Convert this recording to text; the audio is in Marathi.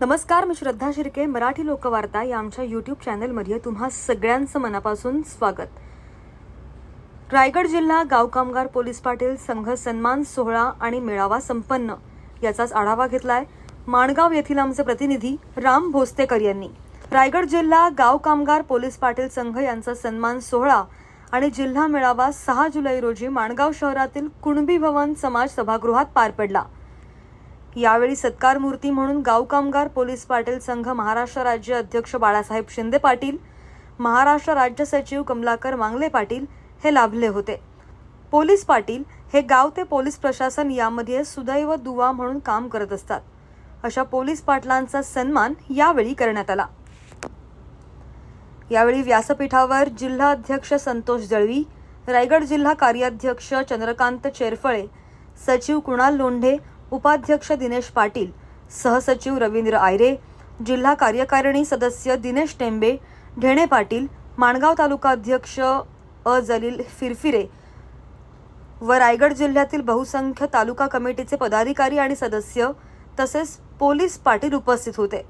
नमस्कार मी श्रद्धा शिर्के मराठी लोकवार्ता या आमच्या यूट्यूब चॅनलमध्ये तुम्हा सगळ्यांचं मनापासून स्वागत. रायगड जिल्हा गाव कामगार पोलीस पाटील संघ सन्मान सोहळा आणि मेळावा संपन्न याचाच आढावा घेतलाय. माणगाव येथील आमचे प्रतिनिधी राम भोसतेकर यांनी. रायगड जिल्हा गाव कामगार पोलीस पाटील संघ यांचा सन्मान सोहळा आणि जिल्हा मेळावा सहा जुलै रोजी माणगाव शहरातील कुणबी भवन समाज सभागृहात पार पडला. यावेळी सत्कार मूर्ती म्हणून गाव कामगार पोलीस पाटील संघ महाराष्ट्र राज्य अध्यक्ष बाळासाहेब शिंदे पाटील महाराष्ट्र राज्य सचिव कमलाकर मांगले पाटील हे लाभले होते. पोलीस पाटील हे गाव ते पोलीस प्रशासन यामध्ये सुदैव दुवा म्हणून काम करत असतात. अशा पोलीस पाटलांचा सन्मान यावेळी करण्यात आला. यावेळी व्यासपीठावर जिल्हा अध्यक्ष संतोष जळवी रायगड जिल्हा कार्याध्यक्ष चंद्रकांत चेरफळे सचिव कुणाल लोंढे उपाध्यक्ष दिनेश पाटील सहसचिव रवींद्र आयरे जिल्हा कार्यकारिणी सदस्य दिनेश टेंबे ढेणे पाटील माणगाव तालुका अध्यक्ष अ जलील फिरफिरे व रायगड जिल्ह्यातील बहुसंख्य तालुका कमिटीचे पदाधिकारी आणि सदस्य तसेच पोलीस पाटील उपस्थित होते.